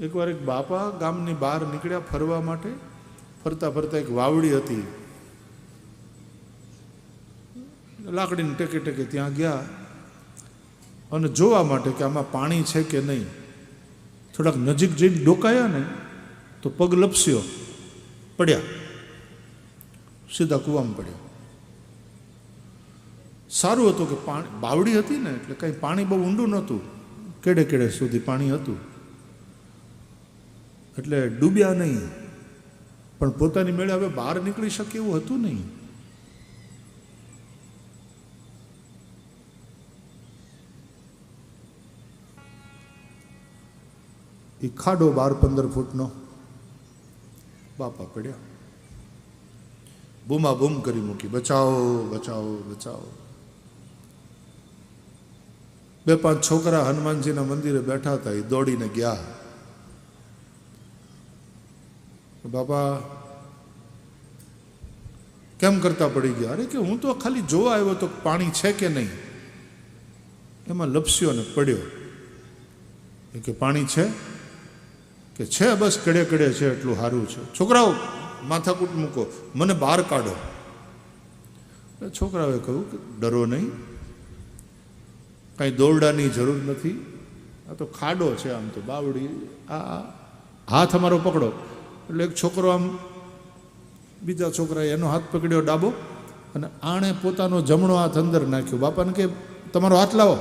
એકવાર એક બાપા ગામની બહાર નીકળ્યા ફરવા માટે. ફરતા ફરતા એક વાવડી હતી. લાકડીને ટેકે ટેકે ત્યાં ગયા. અને જોવા માટે કે આમાં પાણી છે કે નહીં, થોડાક નજીક જઈને ડોકાયા ને, તો પગ લપસ્યો, પડ્યા. સીધા કૂવામાં પડ્યા. સારું હતું કે પાણી, બાવડી હતી ને, એટલે કંઈ પાણી બહુ ઊંડું નહોતું. કેડે કેડે સુધી પાણી હતું. એટલે ડૂબ્યા નહીં. પણ પોતાની મેળે હવે બહાર નીકળી શકે એવું હતું નહીં. એ ખાડો બાર પંદર ફૂટનો. બાપા પડ્યા. બૂમા બૂમ કરી મૂકી, બચાવો બચાવો બચાવો. બે પાંચ છોકરા હનુમાનજીના મંદિરે બેઠા હતા એ દોડીને ગયા. બાપા, કેમ કરતા પડી ગયા? અરે કે હું તો ખાલી જોવા આવ્યો તો પાણી છે કે નહીં? એમાં લપસ્યો ને પડ્યો. એ કે પાણી છે? કે છે બસ, કડે કડે છે એટલું સારું છે. છોકરાઓ, માથાકૂટ મૂકો, મને બહાર કાઢો. છોકરાઓએ કહ્યું કે ડરો નહીં. કાંઈ દોરડાની જરૂર નથી. આ તો ખાડો છે આમ તો, બાવડી. આ, હાથ અમારો પકડો. એટલે એક છોકરો આમ બીજા છોકરાએ એનો હાથ પકડ્યો ડાબો અને આણે પોતાનો જમણો હાથ અંદર નાખ્યો. બાપાને કે, તમારો હાથ લાવો.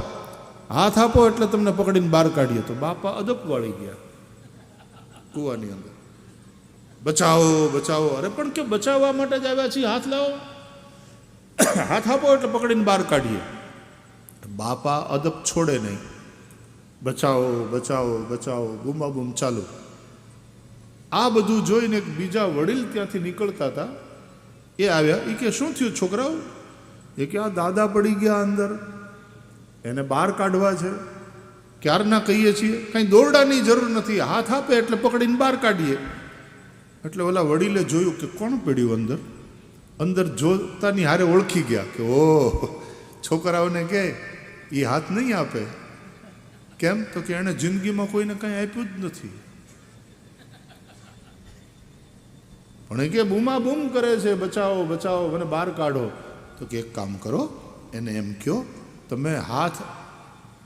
હાથ આપો એટલે તમને પકડીને બહાર કાઢીએ. તો બાપા અદપ વાળી ગયા કૂવાની અંદર. બચાવો બચાવો. અરે, પણ કે બચાવવા માટે જ આવ્યા છીએ. હાથ લાવો. હાથ આપો એટલે પકડીને બહાર કાઢીએ. બાપા અદબ છોડે નહીં. બચાવો બચાવો બચાવો. બૂમાબૂમ ચાલુ. આ બધું જોઈને બીજા વડીલ ત્યાંથી નીકળતા હતા. એ આવ્યા એ કે, શું થયું છોકરાઓ? એ કે, આ દાદા પડી ગયા અંદર. એને બહાર કાઢવા છે. ક્યારના કહીએ છીએ? કાંઈ દોરડાની જરૂર નથી. હાથ આપે એટલે પકડીને બહાર કાઢીએ. એટલે ઓલા વડીલે જોયું કે કોણ પડ્યું અંદર? અંદર જોતાની હારે ઓળખી ગયા કે, ઓહ, છોકરાઓને કે એ હાથ નહીં આપે. કેમ? તો કે એણે જિંદગીમાં કોઈને કંઈ આપ્યું જ નથી. પણ કે બૂમા બૂમ કરે છે, બચાવો બચાવો, મને બહાર કાઢો. તો કે એક કામ કરો, એને એમ કહો તમે હાથ,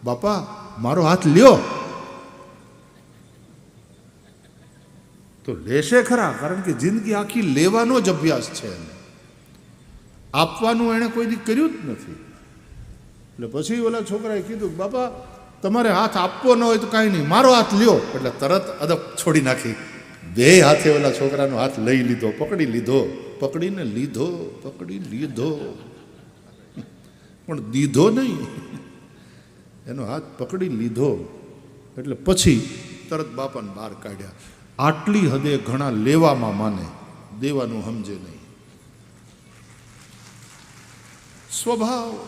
બાપા, મારો હાથ લ્યો. તો લેશે ખરા, કારણ કે જિંદગી આખી લેવાનો જ અભ્યાસ છે એને. આપવાનું એણે કોઈ દી કર્યું જ નથી. એટલે પછી ઓલા છોકરાએ કીધું, બાપા, તમારે હાથ આપવો ન હોય તો કાંઈ નહીં, મારો હાથ લ્યો. એટલે તરત અદબ છોડી નાખી. બે હાથે ઓલા છોકરાનો હાથ લઈ લીધો, પકડી લીધો, પકડીને લીધો, પકડી લીધો. પણ દીધો નહીં. એનો હાથ પકડી લીધો. એટલે પછી તરત બાપાને બહાર કાઢ્યા. આટલી હદે ઘણા લેવામાં માને, દેવાનું સમજે નહીં. સ્વભાવ